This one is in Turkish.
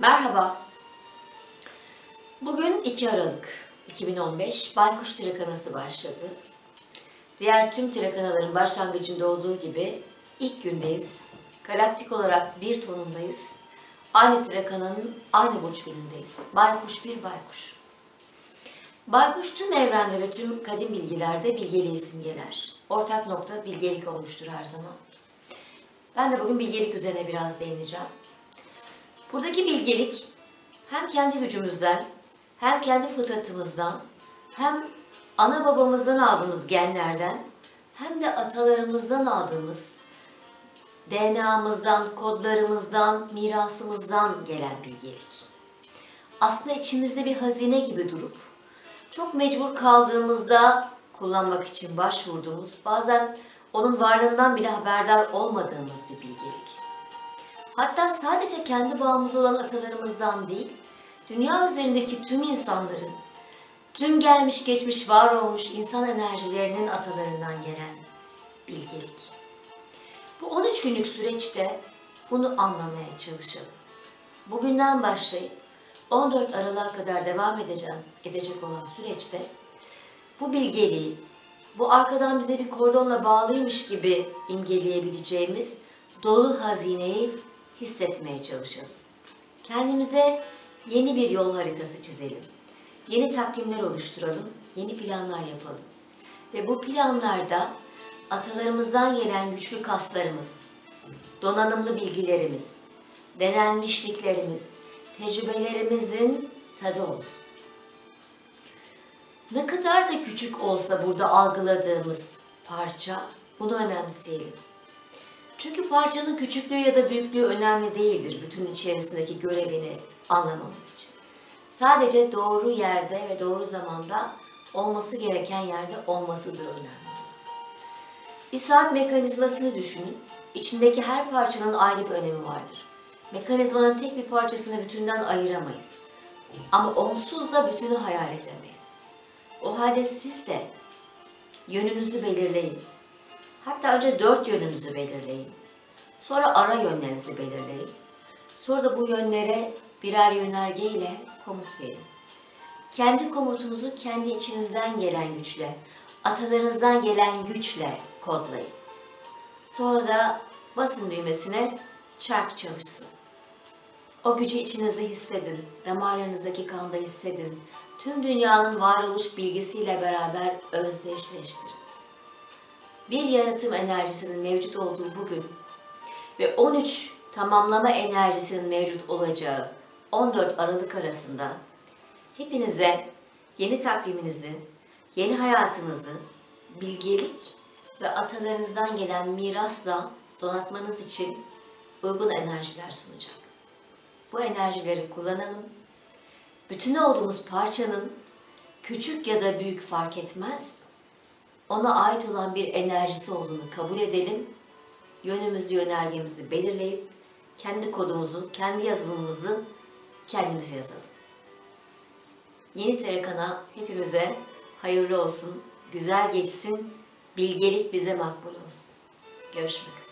Merhaba. Bugün 2 Aralık 2015 Baykuş Tirakanası başladı. Diğer tüm tirakanaların başlangıcında olduğu gibi ilk gündeyiz. Galaktik olarak bir tonundayız. Aynı tirakananın aynı burç günündeyiz. Baykuş bir baykuş. Baykuş tüm evrende ve tüm kadim bilgilerde bilgeliği simgeler. Ortak nokta bilgelik olmuştur her zaman. Ben de bugün bilgelik üzerine biraz değineceğim. Buradaki bilgelik hem kendi gücümüzden, hem kendi fıtratımızdan, hem ana babamızdan aldığımız genlerden, hem de atalarımızdan aldığımız DNA'mızdan, kodlarımızdan, mirasımızdan gelen bilgelik. Aslında içimizde bir hazine gibi durup, çok mecbur kaldığımızda kullanmak için başvurduğumuz, bazen onun varlığından bile haberdar olmadığımız bir bilgelik. Hatta sadece kendi bağımız olan atalarımızdan değil, dünya üzerindeki tüm insanların, tüm gelmiş geçmiş var olmuş insan enerjilerinin atalarından gelen bilgelik. Bu 13 günlük süreçte bunu anlamaya çalışalım. Bugünden başlayıp 14 Aralık'a kadar devam edeceğim, edecek olan süreçte bu bilgeliği, bu arkadan bize bir kordonla bağlıymış gibi imgeleyebileceğimiz dolu hazineyi hissetmeye çalışalım. Kendimize yeni bir yol haritası çizelim. Yeni takvimler oluşturalım, yeni planlar yapalım. Ve bu planlarda atalarımızdan gelen güçlü kaslarımız, donanımlı bilgilerimiz, denenmişliklerimiz, tecrübelerimizin tadı olsun. Ne kadar da küçük olsa burada algıladığımız parça, bunu önemseyelim. Çünkü parçanın küçüklüğü ya da büyüklüğü önemli değildir bütün içerisindeki görevini anlamamız için. Sadece doğru yerde ve doğru zamanda olması gereken yerde olmasıdır önemli. Bir saat mekanizmasını düşünün. İçindeki her parçanın ayrı bir önemi vardır. Mekanizmanın tek bir parçasını bütünden ayıramayız. Ama onsuz da bütünü hayal edemeyiz. O halde siz de yönünüzü belirleyin. Hatta önce dört yönünüzü belirleyin. Sonra ara yönlerinizi belirleyin. Sonra da bu yönlere birer yönerge ile komut verin. Kendi komutunuzu kendi içinizden gelen güçle, atalarınızdan gelen güçle kodlayın. Sonra da basın düğmesine çark çalışsın. O gücü içinizde hissedin, damarlarınızdaki kanda hissedin. Tüm dünyanın varoluş bilgisiyle beraber özdeşleştirin. Bir yaratım enerjisinin mevcut olduğu bugün ve 13 tamamlama enerjisinin mevcut olacağı 14 Aralık arasında hepinize yeni takviminizi, yeni hayatınızı, bilgelik ve atalarınızdan gelen mirasla donatmanız için uygun enerjiler sunacak. Bu enerjileri kullanalım. Bütün olduğumuz parçanın küçük ya da büyük fark etmez, ona ait olan bir enerjisi olduğunu kabul edelim. Yönümüzü, yönergemizi belirleyip kendi kodumuzu, kendi yazılımımızı kendimiz yazalım. Yeni Terekan'a hepimize hayırlı olsun, güzel geçsin, bilgelik bize makbul olsun. Görüşmek üzere.